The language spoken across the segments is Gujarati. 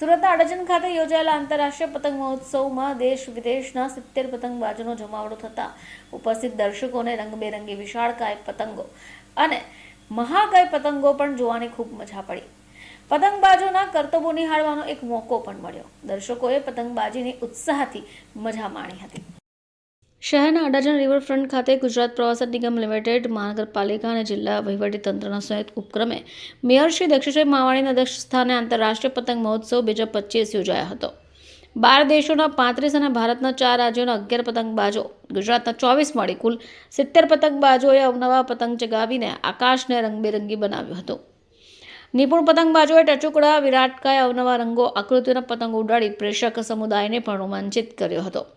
સુરતના અડજન ખાતે યોજાયેલા આંતરરાષ્ટ્રીય પતંગ મહોત્સવમાં દેશ વિદેશના સિત્તેર પતંગબાજોનો જમાવડો થતા ઉપસ્થિત દર્શકોને રંગબેરંગી વિશાળકાય પતંગો અને મહાકાય પતંગો પણ જોવાની ખૂબ મજા પડી. પતંગબાજોના કરતબો નિહાળવાનો એક મોકો પણ મળ્યો. દર્શકોએ પતંગબાજીની ઉત્સાહથી મજા માણી હતી. શહેરના અડાજણ રિવરફ્રન્ટ ખાતે ગુજરાત પ્રવાસન નિગમ લિમિટેડ, મહાનગરપાલિકા અને જિલ્લા વહીવટીતંત્રના સંયુક્ત ઉપક્રમે મેયર શ્રી દક્ષિણભાઈ માવાણીના અધ્યક્ષ સ્થાને આંતરરાષ્ટ્રીય પતંગ મહોત્સવ બે હજાર પચીસ યોજાયો હતો. બાર દેશોના પાંત્રીસ અને ભારતના ચાર રાજ્યોના અગિયાર પતંગબાજો, ગુજરાતના ચોવીસ મળી કુલ સિત્તેર પતંગબાજોએ અવનવા પતંગ ચગાવીને આકાશને રંગબેરંગી બનાવ્યું હતું. નિપુણ પતંગબાજોએ ટચુકડા વિરાટકાય અવનવા રંગો, આકૃતિઓના પતંગ ઉડાડી પ્રેક્ષક સમુદાયને પણ રોમાંચિત કર્યો હતો.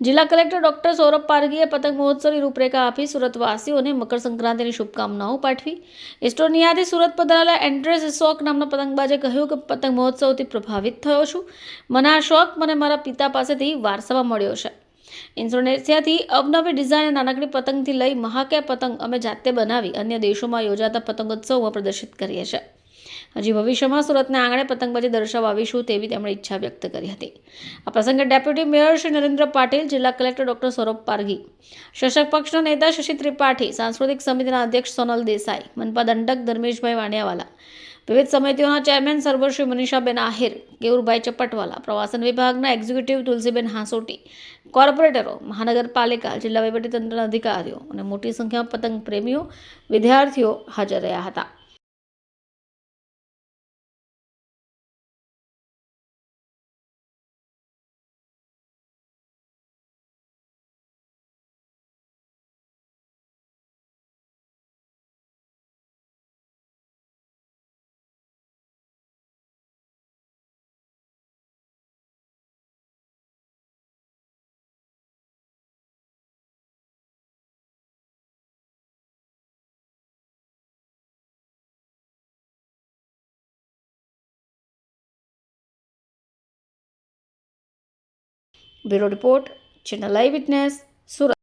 જિલ્લા કલેક્ટર ડોક્ટર સૌરભ પારગીએ પતંગ મહોત્સવની રૂપરેખા આપી સુરતવાસીઓને મકર સંક્રાંતિની શુભકામનાઓ પાઠવી. ઇસ્ટોનિયાથી સુરત પધારેલા એન્ડ્રેસ શોક નામના પતંગબાજે કહ્યું કે પતંગ મહોત્સવથી પ્રભાવિત થયો છું. મને આ શોખ મને મારા પિતા પાસેથી વારસામાં મળ્યો છે. ઇન્ડોનેશિયાથી અવનવી ડિઝાઇન નાનકડી પતંગથી લઈ મહાકે પતંગ અમે જાતે બનાવી અન્ય દેશોમાં યોજાતા પતંગોત્સવમાં પ્રદર્શિત કરીએ છીએ. હજી ભવિષ્યમાં સુરતના આંગણે પતંગબાજી દર્શાવવા આવીશું તેવી તેમણે ઈચ્છા વ્યક્ત કરી હતી. આ પ્રસંગે ડેપ્યુટી મેયર શ્રી નરેન્દ્ર પાટીલ, જિલ્લા કલેક્ટર ડોક્ટર સૌરભ પારગી શાસક પક્ષના નેતા શશી ત્રિપાઠી, સાંસ્કૃતિક સમિતિના અધ્યક્ષ સોનલ દેસાઈ, મનપા દંડક ધર્મેશભાઈ વાણિયાવાલા, વિવિધ સમિતિઓના ચેરમેન સર્વશ્રી મનીષાબેન આહિર કેવુરભાઈ ચપટવાલા, પ્રવાસન વિભાગના એક્ઝિક્યુટિવ તુલસીબેન હાંસોટી, કોર્પોરેટરો, મહાનગરપાલિકા, જિલ્લા વહીવટીતંત્રના અધિકારીઓ અને મોટી સંખ્યામાં પતંગ પ્રેમીઓ, વિદ્યાર્થીઓ હાજર રહ્યા હતા. Bureau report channel live witness Surat